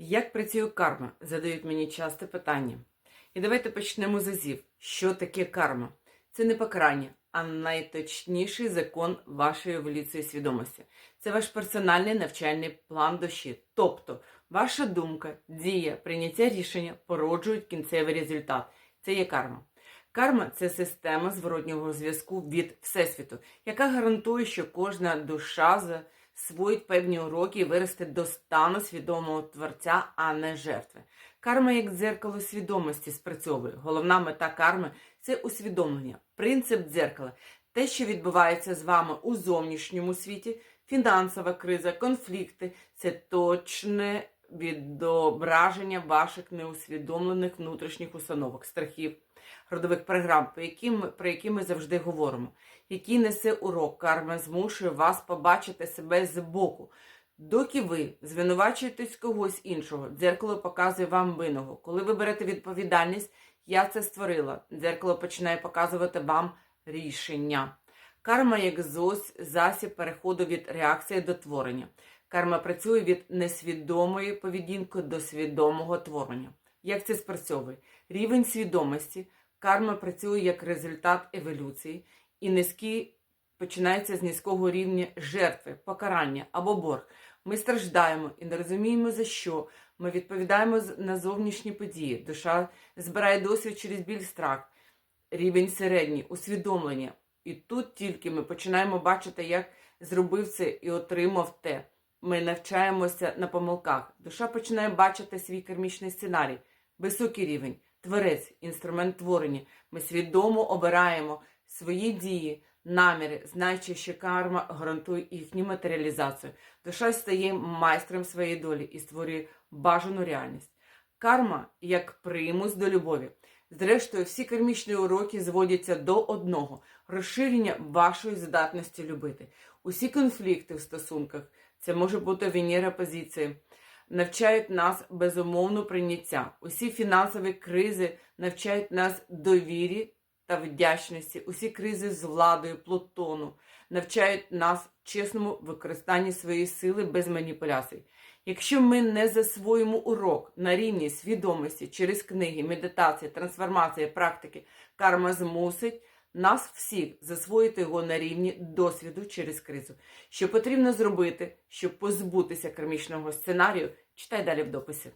Як працює карма? Задають мені часто питання. І давайте почнемо з азів. Що таке карма? Це не покарання, а найточніший закон вашої еволюції свідомості. Це ваш персональний навчальний план душі. Тобто, ваша думка, дія, прийняття рішення породжують кінцевий результат. Це є карма. Карма це система зворотнього зв'язку від Всесвіту, яка гарантує, що кожна душа засвоїть певні уроки і виросте до стану свідомого творця, а не жертви. Карма як дзеркало свідомості спрацьовує. Головна мета карми це усвідомлення, принцип дзеркала, те, що відбувається з вами у зовнішньому світі, фінансова криза, конфлікти це точне відображення ваших неусвідомлених внутрішніх установок, страхів, родових програм, про які, ми, про які ми завжди говоримо. Який несе урок карма змушує вас побачити себе збоку. Доки ви звинувачуєтесь когось іншого, дзеркало показує вам винного. Коли ви берете відповідальність, я це створила. Дзеркало починає показувати вам рішення. Карма як зось, засіб переходу від реакції до творення. Карма працює від несвідомої поведінки до свідомого творення. Як це спрацьовує? Рівень свідомості. Карма працює як результат еволюції, і низький починається з низького рівня жертви, покарання або борг. Ми страждаємо і не розуміємо за що. Ми відповідаємо на зовнішні події. Душа збирає досвід через біль страх, рівень середній, усвідомлення. І тут тільки ми починаємо бачити, як зробив це і отримав те. Ми навчаємося на помилках. Душа починає бачити свій кармічний сценарій, високий рівень, творець, інструмент творення. Ми свідомо обираємо свої дії, наміри, знаючи, що карма гарантує їхню матеріалізацію. Душа стає майстром своєї долі і створює бажану реальність. Карма як примус до любові. Зрештою, всі кармічні уроки зводяться до одного розширення вашої здатності любити. Усі конфлікти в стосунках, це може бути Венера позиції, навчають нас безумовно прийняття. Усі фінансові кризи навчають нас довірі та вдячності. Усі кризи з владою, Плутону навчають нас чесному використанні своєї сили без маніпуляцій. Якщо ми не засвоїмо урок на рівні свідомості через книги, медитації, трансформації, практики, карма змусить нас всіх засвоїти його на рівні досвіду через кризу. Що потрібно зробити, щоб позбутися кермічного сценарію, читай далі в дописі.